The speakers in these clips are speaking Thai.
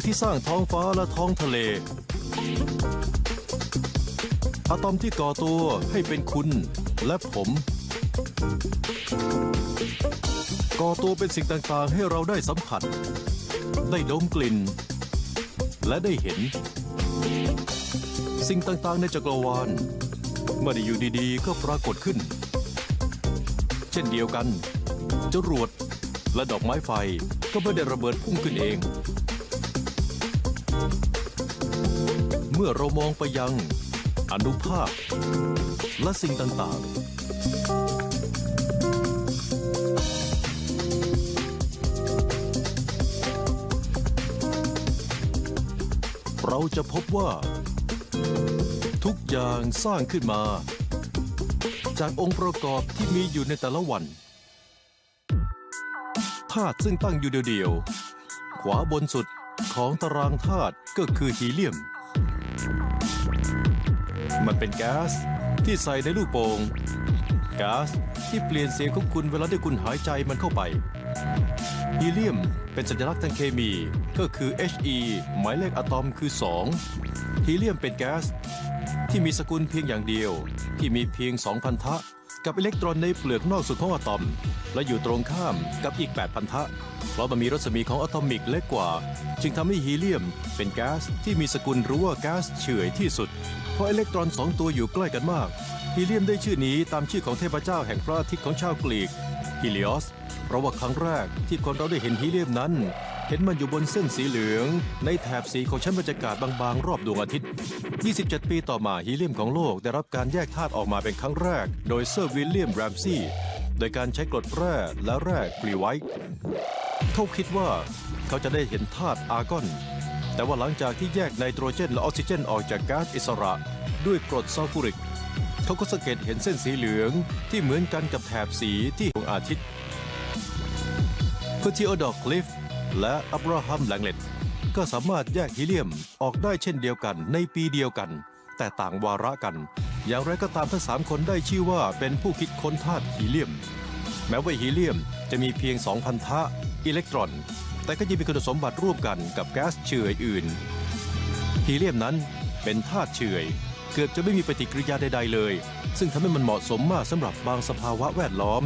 งที่สร้างท้องฟ้าและท้องทะเล อะตอมที่ก่อตัวให้เป็นคุณและผม ก่อตัวเป็นสิ่งต่างๆ ให้เราได้สัมผัส ได้ดมกลิ่น และได้เห็น สิ่งต่างๆในจักรวาลเมื่อได้อยู่ดีๆ ก็ปรากฏขึ้น เช่นเดียวกันจรวดและดอกไม้ไฟก็ไม่ได้ระเบิดพุ่งขึ้นเอง มื่อเรามองไปยังอนุภาคและสิ่งต่าง ๆ เราจะพบว่า ทุกอย่างสร้างขึ้นมา จากองค์ประกอบที่มีอยู่ในแต่ละวันธาตุซึ่งตั้งอยู่เดียวๆ ขวาบนสุดของตารางธาตุก็คือฮีเลียม มันเป็นแก๊สที่ใส่ในลูกโป่งก๊าซที่เปลี่ยนเสียงของคุณเวลาที่คุณหายใจมันเข้าไปฮีเลียมเป็นสัญลักษณ์ทางเคมีก็คือ He หมายเลขอะตอมคือ 2 ฮีเลียมเป็นแก๊สที่มีสกุลเพียงอย่างเดียว ที่มีเพียง2พันธะ กับอิเล็กตรอนในเปลือกนอกสุดของอะตอม และอยู่ตรงข้ามกับอีก 8 พันธะ เพราะมันมีรัศมีของอะตอมิกเล็กกว่า จึงทำให้ฮีเลียมเป็นแก๊สที่มีสกุลรู้ว่าแก๊สเฉื่อยที่สุด เพราะอิเล็กตรอนสองตัวอยู่ใกล้กันมากฮีเลียมได้ชื่อนี้ตามชื่อของเทพเจ้าแห่งพระอาทิตย์ของชาวกรีกฮิลิออส เพราะว่าครั้งแรกที่คนเราได้เห็นฮีเลียมนั้น เห็นมันอยู่บนเส้นสีเหลือง ในแถบสีของชั้นบรรยากาศบางๆ รอบดวงอาทิตย์ 27 ปีต่อมาฮีเลียมของโลกได้รับการแยกธาตุออกมาเป็นครั้งแรก โดยเซอร์วิลเลียมแรมซีโดยการใช้กรดแร่และแร่กรีไวท์เขาคิดว่าเขาจะได้เห็นธาตุอาร์กอน แต่ว่าหลังจากที่แยกไนโตรเจนและออกซิเจนออกจากก๊าซอิสระ ด้วยกรดซัลฟูริก เขาก็สังเกตเห็นเส้นสีเหลืองที่เหมือนกันกับแถบสีที่ดวงอาทิตย์ เพื่อที่อดอกคลิฟและอับราฮัมแลงเลตก็สามารถแยกฮีเลียมออกได้เช่นเดียวกันในปีเดียวกัน แต่ต่างวาระกัน อย่างไรก็ตามทั้งสามคนได้ชื่อว่าเป็นผู้คิดค้นธาตุฮีเลียม แม้ว่าฮีเลียมจะมีเพียง2,000ทะอิเล็กตรอน แต่ก็ยังมีคุณสมบัติร่วมกันกับแก๊สเฉื่อยอื่นฮีเลียมนั้นเป็นธาตุเฉื่อยเกือบจะไม่มีปฏิกิริยาใด ๆ เลย ซึ่งทำให้มันเหมาะสมมากสำหรับบางสภาวะแวดล้อม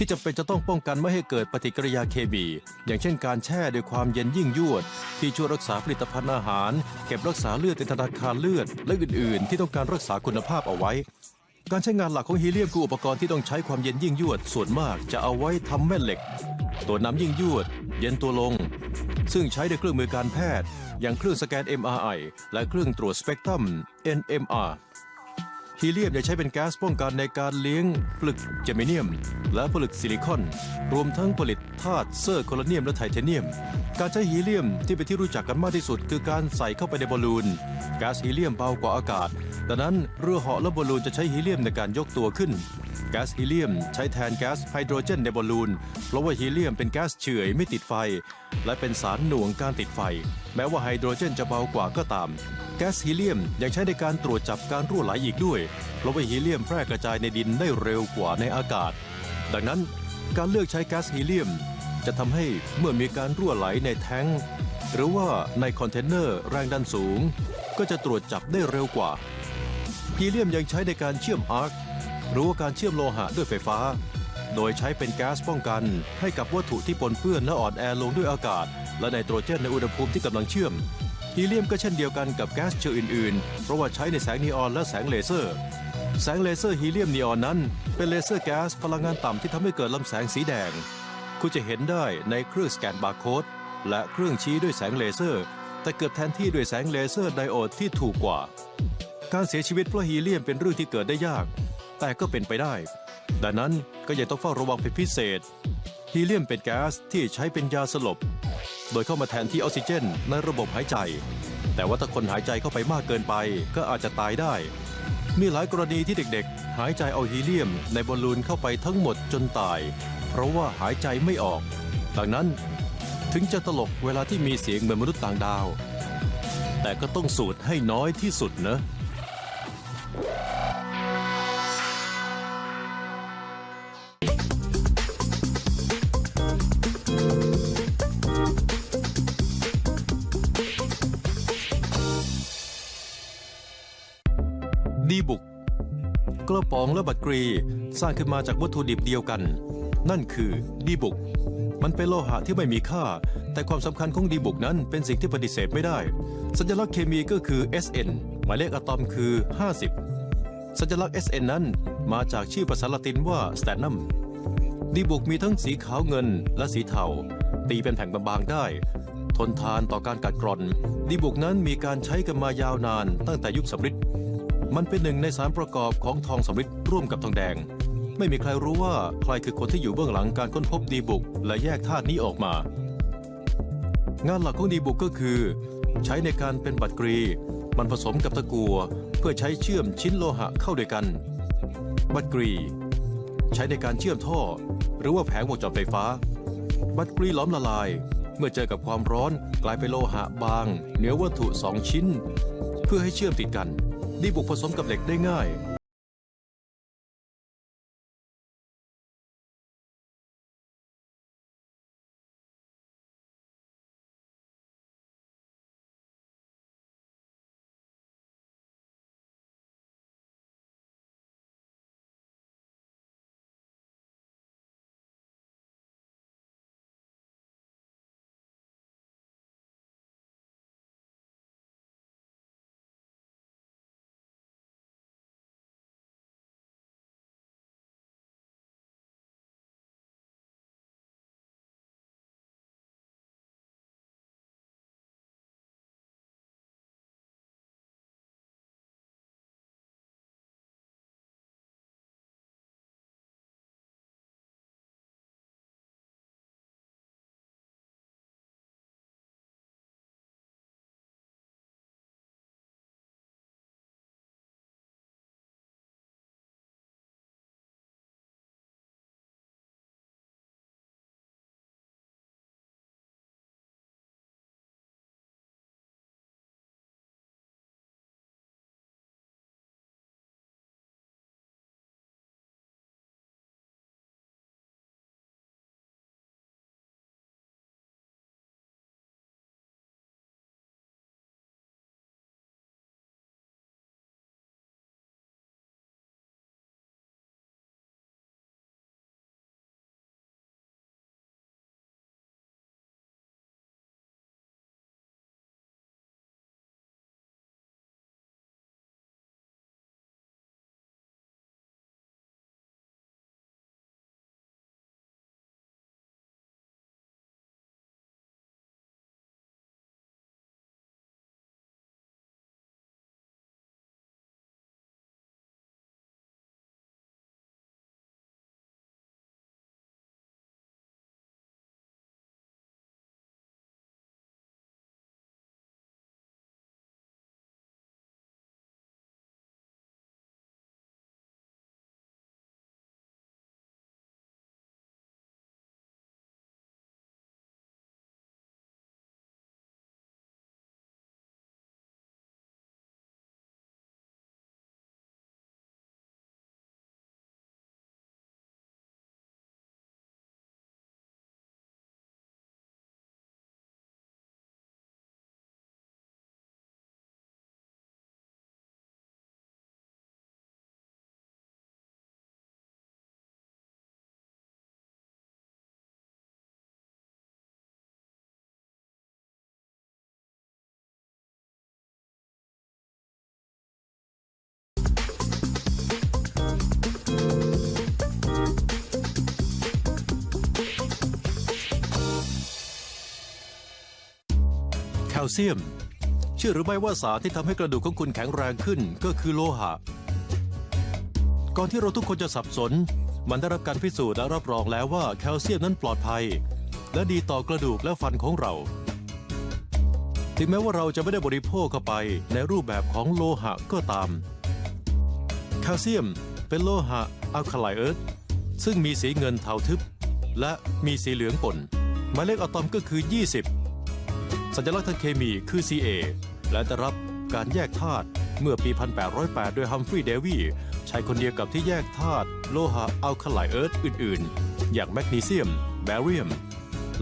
ที่จำเป็นจะต้องป้องกันไม่ให้เกิดปฏิกิริยาเคมี อย่างเช่นการแช่ด้วยความเย็นยิ่งยวด ที่ช่วยรักษาผลิตภัณฑ์อาหาร เก็บรักษาเลือดในธนาคารเลือด และอื่น ๆ ที่ต้องการรักษาคุณภาพเอาไว้ การใช้งานหลักของฮีเลียมคืออุปกรณ์ที่ต้องใช้ความเย็นยิ่งยวด ส่วนมากจะเอาไว้ทำแม่เหล็ก ตัวน้ำยิ่งยวด เย็นตัวลง ซึ่งใช้ในเครื่องมือการแพทย์ อย่างเครื่องสแกน MRI และเครื่องตรวจสเปกตรัม NMR ฮีเลียมยังใช้เป็นแก๊สป้องกันในการเลี้ยงผลึกเจมิเนียม และผลึกซิลิคอน รวมทั้งผลิตธาตุเซอร์โคลเนียมและไทเทเนียม การใช้ฮีเลียมที่เป็นที่รู้จักกันมากที่สุด คือการใส่เข้าไปในบอลลูนแก๊าซฮีเลียมเบากว่าอากาศดังนั้นเรือเหาะและบอลลูนจะใช้ฮีเลียมในการยกตัวขึ้นแก๊าซฮีเลียมใช้แทนแก๊าซไฮโดรเจนในบอลลูน เพราะว่าฮีเลียมเป็นแก๊าซเฉื่อยไม่ติดไฟ และเป็นสารหน่วงการติดไฟ แม้ว่าไฮโดรเจนจะเบากว่าก็ตาม แก๊สฮีเลียมยังใช้ในการตรวจจับการรั่วไหลอีกด้วยเพราะว่าฮีเลียมแพร่กระจายในดินได้เร็วกว่าในอากาศ ดังนั้นการเลือกใช้แก๊สฮีเลียม จะทำให้เมื่อมีการรั่วไหลในแท้งหรือว่าในคอนเทนเนอร์แรงดันสูง ก็จะตรวจจับได้เร็วกว่าฮีเลียมยังใช้ในการเชื่อมอาร์คหรือว่าการเชื่อมโลหะด้วยไฟฟ้า โดยใช้เป็นแก๊สป้องกัน ให้กับวัตถุที่ปนเปื้อนและอ่อนแอลงด้วยอากาศ และไนโตรเจนในอุณหภูมิที่กำลังเชื่อม ฮีเลียมก็เช่นเดียวกันกับแก๊สเชื้ออื่นๆ เพราะว่าใช้ในแสงนีออนและแสงเลเซอร์ แสงเลเซอร์ฮีเลียมนีออนนั้น เป็นเลเซอร์แก๊สพลังงานต่ำที่ทำให้เกิดลำแสงสีแดง คุณจะเห็นได้ในเครื่องสแกนบาร์โค้ดและเครื่องชี้ด้วยแสงเลเซอร์ แต่เกือบแทนที่ด้วยแสงเลเซอร์ไดโอดที่ถูกกว่า การเสียชีวิตเพราะฮีเลียมเป็นเรื่องที่เกิดได้ยาก แต่ก็เป็นไปได้ ดังนั้นก็ยังต้องเฝ้าระวังเป็นพิเศษ ฮีเลียมเป็นแก๊สที่ใช้เป็นยาสลบ โดยเข้ามาแทนที่ออกซิเจนในระบบหายใจ แต่ว่าถ้าคนหายใจเข้าไปมากเกินไปก็อาจจะตายได้ มีหลายกรณีที่เด็กๆ หายใจเอาฮีเลียม ในบอลลูนเข้าไปทั้งหมดจนตาย เพราะว่าหายใจไม่ออก ดังนั้นถึงจะตลกเวลาที่มีเสียงเหมือนมนุษย์ต่างดาว แต่ก็ต้องสูดให้น้อยที่สุดนะ ดีบุก กระป๋องและบัตรกรีสร้างขึ้นมาจากวัตถุดิบเดียวกัน นั่นคือดีบุก มันเป็นโลหะที่ไม่มีค่า แต่ความสำคัญของดีบุกนั้นเป็นสิ่งที่ปฏิเสธไม่ได้ สัญลักษณ์เคมีก็คือ SN หมายเลขอะตอมคือ 50 สัญลักษณ์ SN นั้นมาจากชื่อภาษาละตินว่า stannum ดีบุกมีทั้งสีขาวเงินและสีเทาตีเป็นแผ่นบางๆได้ ทนทานต่อการกัดกร่อน ดีบุกนั้นมีการใช้กันมายาวนานตั้งแต่ยุคสำริด มันเป็นหนึ่งในสารประกอบของทองสำริดร่วมกับทองแดง ไม่มีใครรู้ว่าใครคือคนที่อยู่เบื้องหลังการค้นพบดีบุก และแยกธาตุนี้ออกมา งานหลักของดีบุกก็คือ ใช้ในการเป็นบัตรกรี มันผสมกับตะกัว เพื่อใช้เชื่อมชิ้นโลหะเข้าด้วยกัน บัตรกรี ใช้ในการเชื่อมท่อ หรือว่าแผงวงจรไฟฟ้า บัตรกรีหล้อมละลาย เมื่อเจอกับความร้อนกลายเป็นโลหะบางเหนือวัตถุสองชิ้น เพื่อให้เชื่อมติดกัน ดีบุกผสมกับเหล็กได้ง่าย ซียม เชื่อหรือไม่ว่าสารที่ทำให้กระดูกของคุณแข็งแรงขึ้นก็คือโลหะ ก่อนที่เราทุกคนจะสับสน มันได้รับการพิสูจน์และรับรองแล้วว่าแคลเซียมนั้นปลอดภัย และดีต่อกระดูกและฟันของเรา ถึงแม้ว่าเราจะไม่ได้บริโภคเข้าไปในรูปแบบของโลหะก็ตาม แคลเซียมเป็นโลหะอัลคาไลเอิร์ธซึ่งมีสีเงินเทาทึบ และมีสีเหลืองป่นหมายเลขอะตอมก็คือ 20 สัญลักษณ์ทางเคมีคือ Ca และได้รับการแยกธาตุเมื่อปี 1808 โดยฮัมฟรีย์เดวีชายคนเดียวกับที่แยกธาตุโลหะอัลคาไลเอิร์ธอื่น ๆ อย่างแมกนีเซียม แบเรียม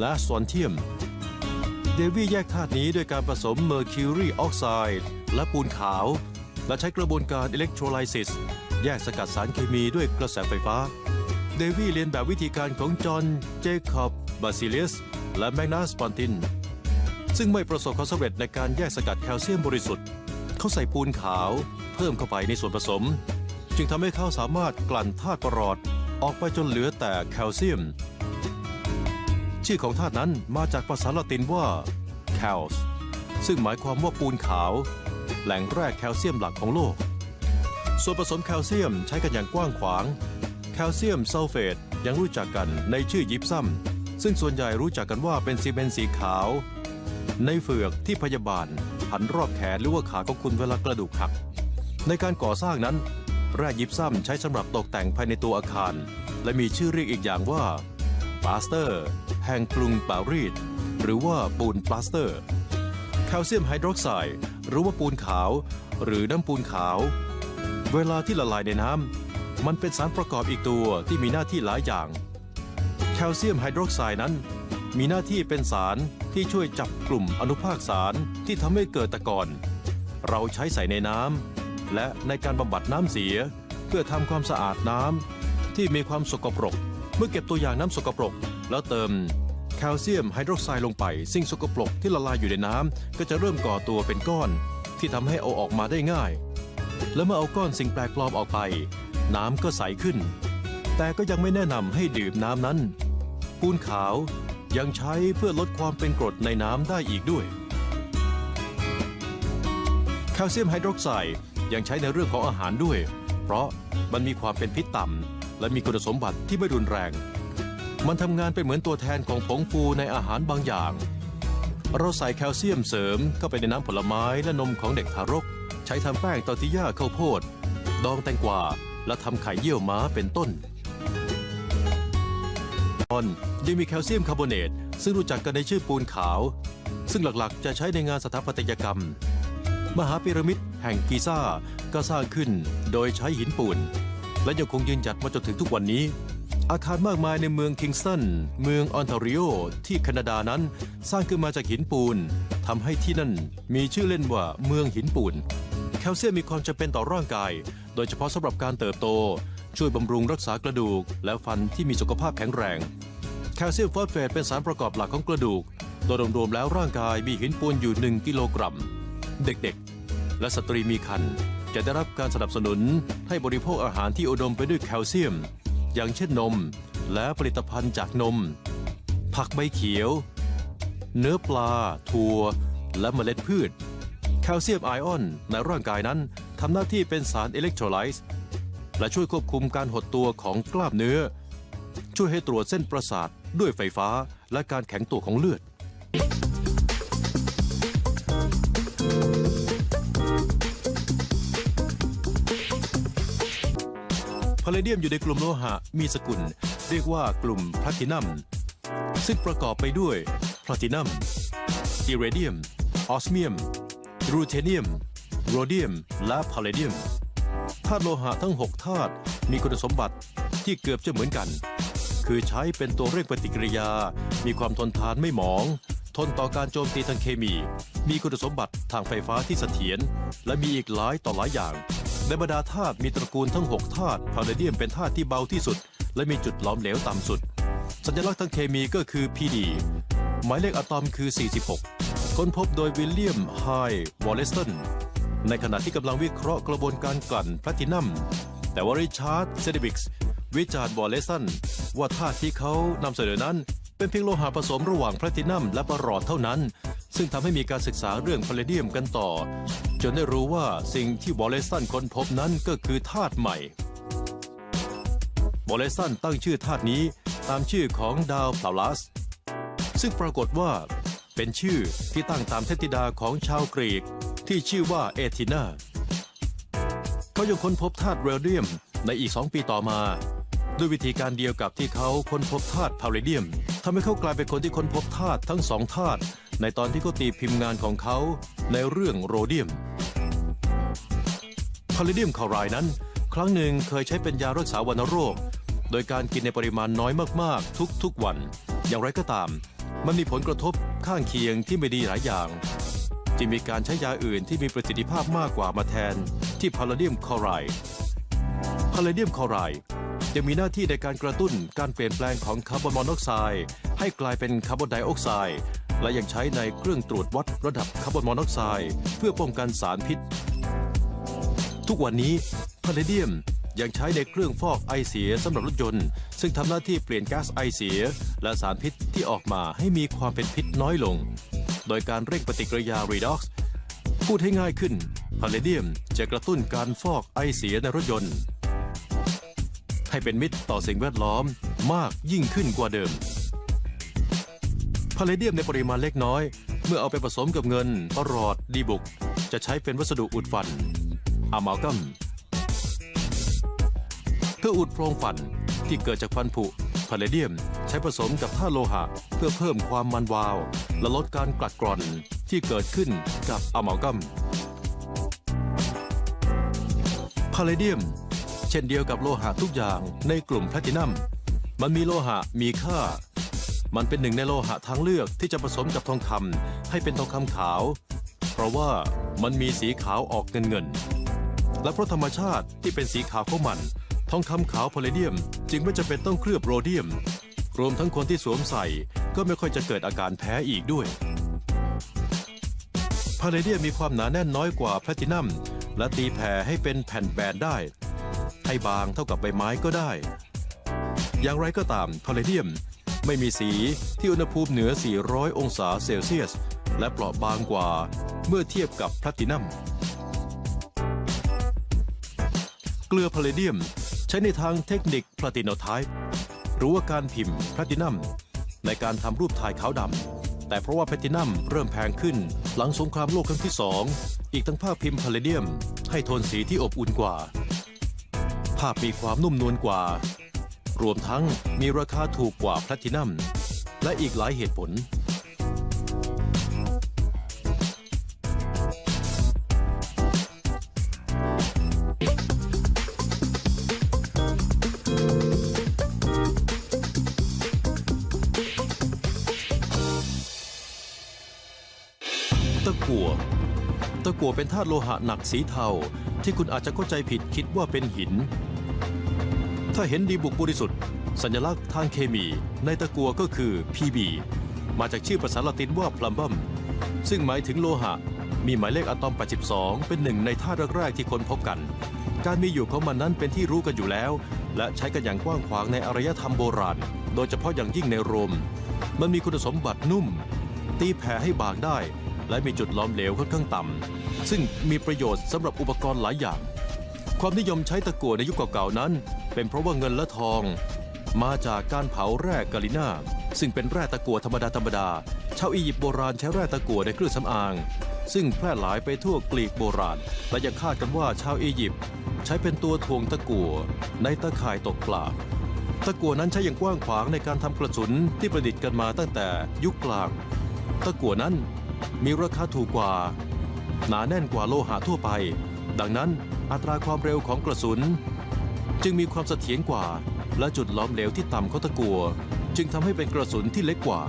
และสวนเทียม เดวีแยกธาตุนี้โดยการผสมเมอร์คิวรีออกไซด์และปูนขาว และใช้กระบวนการอิเล็กโทรไลซิส แยกสกัดสารเคมีด้วยกระแสไฟฟ้า เดวี่เรียนแบบวิธีการของจอห์น เจคอบ บาซิเลียสและแมกนัสปอนติน ซึ่งไม่ประสบความสำเร็จในการแยกสกัดแคลเซียมบริสุทธิ์ เขาใส่ปูนขาว เพิ่มเข้าไปในส่วนผสม จึงทำให้เขาสามารถกลั่นธาตุประหลอด ออกไปจนเหลือแต่แคลเซียม ชื่อของธาตุนั้นมาจากภาษาละตินว่า cals ซึ่งหมายความว่าปูนขาว แหล่งแร่แคลเซียมหลักของโลก ส่วนผสมแคลเซียมใช้กันอย่างกว้างขวาง แคลเซียมซัลเฟตยังรู้จักกันในชื่อยิปซัมซึ่งส่วนใหญ่รู้จักกันว่าเป็นซีเมนต์สีขาว ในเฟือกที่พยาบาลหันรอบแขนหรือว่าขาของคุณเวลากระดูกหัก ในการก่อสร้างนั้นแร่ยิปซัมใช้สำหรับตกแต่งภายในตัวอาคาร และมีชื่อเรียกอีกอย่างว่าปลาสเตอร์ แห่งกรุงปารีสหรือว่าปูนปลาสเตอร์ แคลเซียมไฮดรอกไซด์หรือว่าปูนขาว หรือน้ำปูนขาว เวลาที่ละลายในน้ำมันเป็นสารประกอบอีกตัวที่มีหน้าที่หลายอย่าง แคลเซียมไฮดรอกไซด์นั้น มีหน้าที่เป็นสาร ที่ช่วยจับกลุ่มอนุภาคสารที่ทำให้เกิดตะกอนเราใช้ใส่ในน้ำและในการบำบัดน้ำเสีย เพื่อทำความสะอาดน้ำที่มีความสกปรก เมื่อเก็บตัวอย่างน้ำสกปรก แล้วเติมแคลเซียมไฮดรอกไซด์ลงไป สิ่งสกปรกที่ละลายอยู่ในน้ำก็จะเริ่มก่อตัวเป็นก้อน ที่ทำให้เอาออกมาได้ง่าย และเมื่อเอาก้อนสิ่งแปลกปลอมออกไป น้ำก็ใสขึ้น แต่ก็ยังไม่แนะนำให้ดื่มน้ำนั้นปูนขาว ยังใช้เพื่อลดความเป็นกรดในน้ำได้อีกด้วย แคลเซียมไฮดรอกไซด์ยังใช้ในเรื่องของอาหารด้วย เพราะมันมีความเป็นพิษต่ำและมีคุณสมบัติที่ไม่รุนแรง มันทำงานเป็นเหมือนตัวแทนของผงฟูในอาหารบางอย่าง เราใส่แคลเซียมเสริมเข้าไปในน้ำผลไม้และนมของเด็กทารก ใช้ทำแป้งตอติย่าข้าวโพด ดองแตงกวาและทำไข่เยี่ยวม้าเป็นต้น นยังมีแคลเซียมคาร์บอเนตซึ่งรู้จักกันในชื่อปูนขาว ซึ่งหลักๆ จะใช้ในงานสถาปัตยกรรม มหาพีระมิดแห่งกิซ่าก็สร้างขึ้นโดยใช้หินปูน และยังคงยืนหยัดมาจนถึงทุกวันนี้ อาคารมากมายในเมืองคิงสตันเมืองออนทาริโอที่แคนาดานั้นสร้างขึ้นมาจากหินปูนทำให้ที่นั่นมีชื่อเล่นว่าเมืองหินปูน แคลเซียมมีความจำเป็นต่อร่างกาย โดยเฉพาะสำหรับการเติบโต ช่วยบำรุงรักษากระดูก และฟันที่มีสุขภาพแข็งแรง แคลเซียมฟอสเฟตเป็นสารประกอบหลักของกระดูก โดยรวมๆแล้วร่างกายมีหินปูนอยู่ 1 กิโลกรัม เด็กๆ และสตรีมีครรภ์จะได้รับการสนับสนุนให้บริโภคอาหารที่อุดมไปด้วยแคลเซียม อย่างเช่นนม และผลิตภัณฑ์จากนม ผักใบเขียว เนื้อปลา ถั่ว และเมล็ดพืช แคลเซียมไอออนในร่างกายนั้นทำหน้าที่เป็นสารอิเล็กโทรไลซ์ และช่วยควบคุมการหดตัวของกล้ามเนื้อ ช่วยให้ตรวจเส้นประสาทด้วยไฟฟ้าและการแข็งตัวของเลือด พาเลเดียมอยู่ในกลุ่มโลหะมีสกุล เรียกว่ากลุ่มแพลตินัม ซึ่งประกอบไปด้วยแพลตินัมอิเรเดียม ออสเมียม รูเทเนียม โรเดียม และพาเลเดียม ธาตุโลหะทั้ง 6 ธาตุมีคุณสมบัติที่เกือบจะเหมือนกัน คือใช้เป็นตัวเร่งปฏิกิริยา มีความทนทานไม่หมอง ทนต่อการโจมตีทางเคมี มีคุณสมบัติทางไฟฟ้าที่เสถียรและมีอีกหลายต่อหลายอย่าง ในบรรดาธาตุมีตระกูลทั้ง 6 ธาตุพาเลเดียมเป็นธาตุที่เบาที่สุด และมีจุดหลอมเหลวต่ำสุด สัญลักษณ์ทางเคมีก็คือ PD หมายเลขอะตอมคือ 46 ค้นพบโดยวิลเลียมไฮวอลเลสตัน ในขณะที่กำลังวิเคราะห์กระบวนการกลั่นแพลตินัม แต่ว่าริชาร์ดเซเดบิกส์วิจารณ์วอลเลสันว่าธาตุที่เขานำเสนอนั้นเป็นเพียงโลหะผสมระหว่างแพลตินัมและปรอดเท่านั้น ซึ่งทำให้มีการศึกษาเรื่องพาเลเดียมกันต่อ จนได้รู้ว่าสิ่งที่วอลเลสันค้นพบนั้นก็คือธาตุใหม่วอลเลสันตั้งชื่อธาตุนี้ตามชื่อของดาวพลาลัส ซึ่งปรากฏว่าเป็นชื่อที่ตั้งตามเทพธิดาของชาวกรีก ที่ชื่อว่าเอธินาเขายังค้นพบธาตุเรเดียมในอีก 2 ปีต่อมา ด้วยวิธีการเดียวกับที่เขาค้นพบธาตุพาเลเดียมทำให้เขากลายเป็นคนที่ค้นพบธาตุทั้งสองธาตุในตอนที่เขาตีพิมพ์งานของเขาในเรื่องโรเดียมพาเลเดียมคลอรด์นั้น ครั้งหนึ่งเคยใช้เป็นยารักษาวัณโรค โดยการกินในปริมาณน้อยมากๆ ทุกๆวัน อย่างไรก็ตาม มันมีผลกระทบข้างเคียงที่ไม่ดีหลายอย่าง จึงมีการใช้ยาอื่นที่มีประสิทธิภาพมากกว่ามาแทนที่พาราเดียมคอไรด์พาราเดียมคอไรด์จะมีหน้าที่ในการกระตุ้นการเปลี่ยนแปลงของคาร์บอนมอนอกไซด์ให้กลายเป็นคาร์บอนไดออกไซด์และยังใช้ในเครื่องตรวจวัดระดับคาร์บอนมอนอกไซด์เพื่อป้องกันสารพิษ ทุกวันนี้พาเลเดียม ยังใช้ในเครื่องฟอกไอเสียสำหรับรถยนต์ ซึ่งทำหน้าที่เปลี่ยนก๊าซไอเสีย และสารพิษที่ออกมาให้มีความเป็นพิษน้อยลง โดยการเร่งปฏิกิริยา redox พูดให้ง่ายขึ้นพาเลเดียมจะกระตุ้นการฟอกไอเสียในรถยนต์ ให้เป็นมิตรต่อสิ่งแวดล้อมมากยิ่งขึ้นกว่าเดิมพาเลเดียมในปริมาณเล็กน้อย เมื่อเอาไปผสมกับเงินประหลอดดีบุก จะใช้เป็นวัสดุอุดฟันอะมาลกัม พื่ออุดโพรงฟันที่เกิดจากฟันผุพาเลเดียมใช้ผสมกับธาโลหะ เพื่อเพิ่มความมันวาว และลดการกลัดกร่อนที่เกิดขึ้นกับอะมากัมพาเลเดียม เช่นเดียวกับโลหะทุกอย่างในกลุ่มแพลตินัม มันมีโลหะมีค่า มันเป็นหนึ่งในโลหะทางเลือกที่จะผสมกับทองคำให้เป็นทองคำขาว เพราะว่ามันมีสีขาวออกเงินเงินและเพราะธรรมชาติที่เป็นสีขาวของมัน ทองคำขาวพาเลเดียม จึงไม่จำเป็นต้องเคลือบโรเดียม รวมทั้งคนที่สวมใส่ก็ไม่ค่อยจะเกิดอาการแพ้อีกด้วยพาเลเดียมมีความหนาแน่นน้อยกว่าแพลตินัม และตีแผ่ให้เป็นแผ่นแบนได้ ให้บางเท่ากับใบไม้ก็ได้ อย่างไรก็ตามพาเลเดียมไม่มีสีที่อุณหภูมิเหนือ 400 องศาเซลเซียส และเปราะบางกว่าเมื่อเทียบกับแพลตินัม เกลือพาเลเดียม ใช้ในทางเทคนิคพลาติโนไทป์หรือว่าการพิมพ์แพลตินัมในการทำรูปถ่ายขาวดำแต่เพราะว่าแพลตินัมเริ่มแพงขึ้น หลังสงครามโลกครั้งที่สองอีกทั้งภาพพิมพ์พาเลเดียม ให้โทนสีที่อบอุ่นกว่า ภาพมีความนุ่มนวลกว่า รวมทั้งมีราคาถูกกว่าแพลตินัมและอีกหลายเหตุผล กั่วตะกั่วเป็นธาตุโลหะหนักสีเทาที่คุณอาจจะเข้าใจผิดคิดว่าเป็นหิน ถ้าเห็นดีบุกบริสุทธิ์ สัญลักษณ์ทางเคมี ในตะกั่วก็คือ Pb มาจากชื่อภาษาละตินว่า plumbum ซึ่งหมายถึงโลหะ มีหมายเลขอะตอม 82 เป็นหนึ่งในธาตุแรกๆที่คนพบกัน การมีอยู่ของมันนั้นเป็นที่รู้กันอยู่แล้ว และใช้กันอย่างกว้างขวางในอารยธรรมโบราณ โดยเฉพาะอย่างยิ่งในโรม มันมีคุณสมบัตินุ่ม ตีแผ่ให้บางได้ และมีจุดล้อมเหลวค่อนข้างต่ำซึ่งมีประโยชน์สำหรับอุปกรณ์หลายอย่าง ความนิยมใช้ตะกั่วในยุคเก่าๆนั้น เป็นเพราะว่าเงินและทอง มาจากการเผาแร่กาลิน่าซึ่งเป็นแร่ตะกั่วธรรมดาธรรมดาชาวอียิปต์โบราณใช้แร่ตะกั่วในเครื่องสำอาง ซึ่งแพร่หลายไปทั่วกรีกโบราณ และยังคาดกันว่าชาวอียิปต์ใช้เป็นตัวถ่วงตะกั่วในตะข่ายตกปลาตะกั่วนั้นใช้อย่างกว้างขวางในการทำกระสุนที่ประดิษฐ์กันมาตั้งแต่ยุคกลาง ตะกั่วนั้น มีราคาถูกกว่า หนาแน่นกว่าโลหะทั่วไป ดังนั้นอัตราความเร็วของกระสุน จึงมีความเสถียรกว่า และจุดล้อมเหลวที่ต่ำของตะกัว จึงทำให้เป็นกระสุนที่เล็กกว่า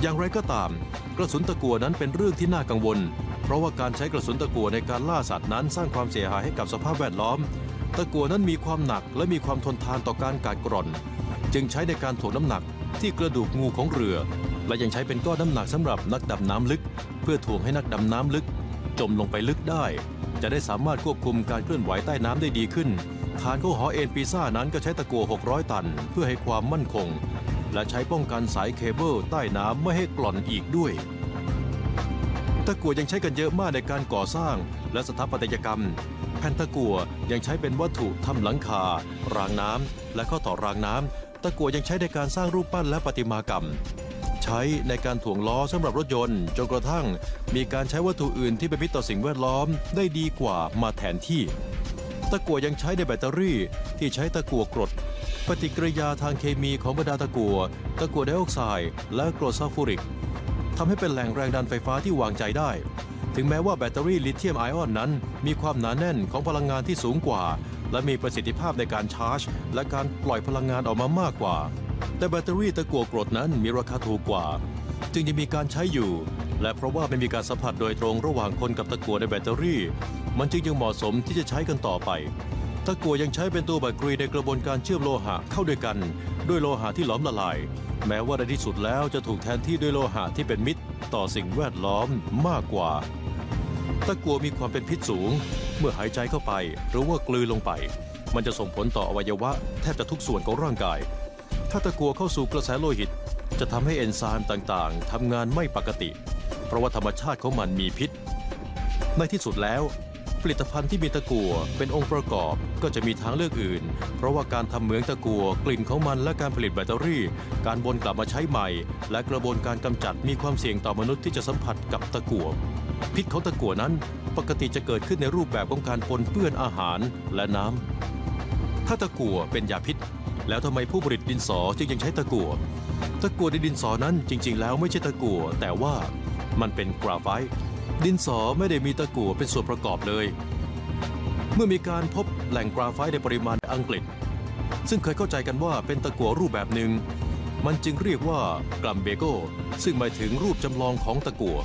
อย่างไรก็ตาม กระสุนตะกัวนั้นเป็นเรื่องที่น่ากังวล เพราะว่าการใช้กระสุนตะกัวในการล่าสัตว์นั้นสร้างความเสียหายให้กับสภาพแวดล้อม ตะกัวนั้นมีความหนักและมีความทนทานต่อการกัดกร่อน จึงใช้ในการถ่วงน้ำหนักที่กระดูกงูของเรือ และยังใช้เป็นก้อนน้ำหนักสำหรับนักดำน้ำลึก เพื่อถ่วงให้นักดำน้ำลึก จมลงไปลึกได้ จะได้สามารถควบคุมการเคลื่อนไหวใต้น้ำได้ดีขึ้นฐานของหอเอ็นปีซ่านั้นก็ใช้ตะกั่ว600 ตัน เพื่อให้ความมั่นคง และใช้ป้องกันสายเคเบิลใต้น้ำไม่ให้กล่อนอีกด้วย ตะกั่วยังใช้กันเยอะมากในการก่อสร้าง และสถาปัตยกรรม แผ่นตะกั่วยังใช้เป็นวัตถุทำหลังคา รางน้ำและข้อต่อรางน้ำตะกั่วยังใช้ในการสร้างรูปปั้นและประติมากรรม ใช้ในการถ่วงล้อสำหรับรถยนต์ จนกระทั่งมีการใช้วัตถุอื่นที่เป็นพิษต่อสิ่งแวดล้อมได้ดีกว่ามาแทนที่ ตะกั่วยังใช้ในแบตเตอรี่ที่ใช้ตะกั่วกรด ปฏิกิริยาทางเคมีของบรรดาตะกั่วตะกั่วไดออกไซด์และกรดซัลฟูริกทำให้เป็นแหล่งแรงดันไฟฟ้าที่วางใจได้ ถึงแม้ว่าแบตเตอรี่ลิเธียมไอออนนั้น มีความหนาแน่นของพลังงานที่สูงกว่า และมีประสิทธิภาพในการชาร์จ และการปล่อยพลังงานออกมามากกว่า แต่แบตเตอรี่ตะกั่วกรดนั้นมีราคาถูกกว่า จึงยังมีการใช้อยู่ และเพราะว่าไม่มีการสัมผัสโดยตรงระหว่างคนกับตะกั่วในแบตเตอรี่ มันจึงยังเหมาะสมที่จะใช้กันต่อไปตะกั่วยังใช้เป็นตัวแบัตรกรีในกระบวนการเชื่อมโลหะเข้าด้วยกัน ด้วยโลหะที่หลอมละลาย แม้ว่าในที่สุดแล้วจะถูกแทนที่ด้วยโลหะที่เป็นมิตร ต่อสิ่งแวดล้อมมากกว่า ตะกั่วมีความเป็นพิษสูง เมื่อหายใจเข้าไป หรือว่ากลืนลงไป มันจะส่งผลต่ออวัยวะแทบจะทุกส่วนของร่างกาย ถ้าตะกัวเข้าสู่กระแสโลหิต จะทำให้เอนไซม์ต่างๆทำงานไม่ปกติ เพราะว่าธรรมชาติของมันมีพิษ ในที่สุดแล้ว ผลิตภัณฑ์ที่มีตะกัวเป็นองค์ประกอบก็จะมีทางเลือกอื่น เพราะว่าการทำเหมืองตะกัวกลิ่นของมันและการผลิตแบตเตอรี่ การวนกลับมาใช้ใหม่ และกระบวนการกำจัดมีความเสี่ยงต่อมนุษย์ที่จะสัมผัสกับตะกัวพิษของตะกั่วนั้นปกติจะเกิดขึ้นในรูปแบบของการปนเปื้อนอาหารและน้ำ ถ้าตะกั่วเป็นยาพิษ แล้วทำไมผู้ผลิตดินสอจึงยังใช้ตะกั่วตะกั่วในดินสอนั้นจริง ๆ แล้วไม่ใช่ตะกั่วแต่ว่ามันเป็นกราไฟต์ดินสอไม่ได้มีตะกั่วเป็นส่วนประกอบเลย เมื่อมีการพบแหล่งกราไฟต์ในปริมาณในอังกฤษ ซึ่งเคยเข้าใจกันว่าเป็นตะกั่วรูปแบบหนึ่ง มันจึงเรียกว่ากลัมเบโกซึ่งหมายถึงรูปจำลองของตะกั่ว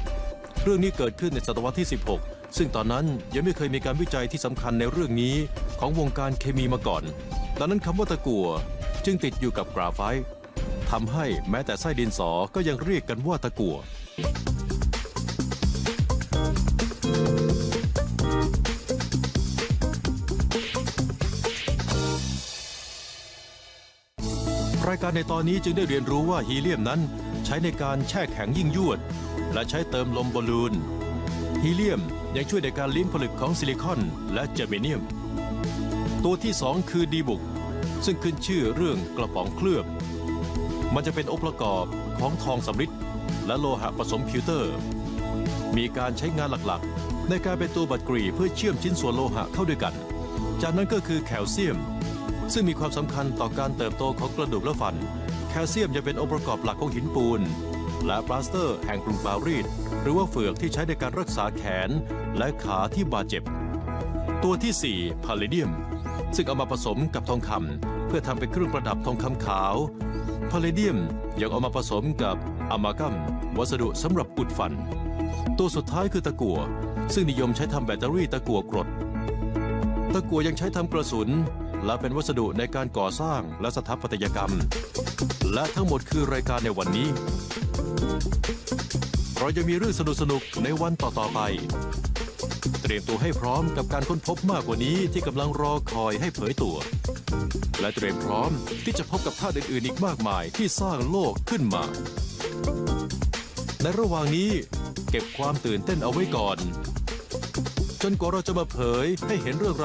เรื่องนี้เกิดขึ้นในศตวรรษที่ 16 ซึ่งตอนนั้นยังไม่เคยมีการวิจัยที่สำคัญในเรื่องนี้ของวงการเคมีมาก่อน ตอนนั้นคำว่าตะกั่วจึงติดอยู่กับกราไฟต์ทำให้แม้แต่ไส้ดินสอก็ยังเรียกกันว่าตะกั่วรายการในตอนนี้จึงได้เรียนรู้ว่าฮีเลียมนั้นใช้ในการแช่แข็งยิ่งยวด และใช้เติมลมบอลลูน ฮีเลียมยังช่วยในการลี้ยงผลึกของซิลิคอนและเจอร์เมเนียม ตัวที่สองคือดีบุก ซึ่งขึ้นชื่อเรื่องกระป๋องเคลือบ มันจะเป็นองค์ประกอบของทองสำริดและโลหะผสมพิวเตอร์ มีการใช้งานหลักๆ ในการเป็นตัวบัตรกรีเพื่อเชื่อมชิ้นส่วนโลหะเข้าด้วยกัน จากนั้นก็คือแคลเซียม ซึ่งมีความสำคัญต่อการเติบโตของกระดูกและฟัน แคลเซียมยังเป็นองค์ประกอบหลักของหินปูน และปลาสเตอร์แห่งกรุงปารีสหรือว่าเฟือกที่ใช้ในการรักษาแขนและขาที่บาดเจ็บ ตัวที่ 4 พาเลเดียม ซึ่งเอามาผสมกับทองคำเพื่อทำเป็นเครื่องประดับทองคำขาวพาเลเดียมยังเอามาผสมกับอะมากัมวัสดุสำหรับอุดฟัน ตัวสุดท้ายคือตะกั่วซึ่งนิยมใช้ทำแบตเตอรี่ตะกั่วกรด ตะกั่วยังใช้ทำกระสุน และเป็นวัสดุในการก่อสร้างและสถาปัตยกรรม และทั้งหมดคือรายการในวันนี้เรายังมีเรื่องสนุกๆในวันต่อๆไป เตรียมตัวให้พร้อมกับการค้นพบมากกว่านี้ที่กำลังรอคอยให้เผยตัว และเตรียมพร้อมที่จะพบกับธาตุอื่นๆอีกมากมายที่สร้างโลกขึ้นมา ในระหว่างนี้เก็บความตื่นเต้นเอาไว้ก่อน จนกว่าเราจะมาเผยให้เห็นเรื่องราว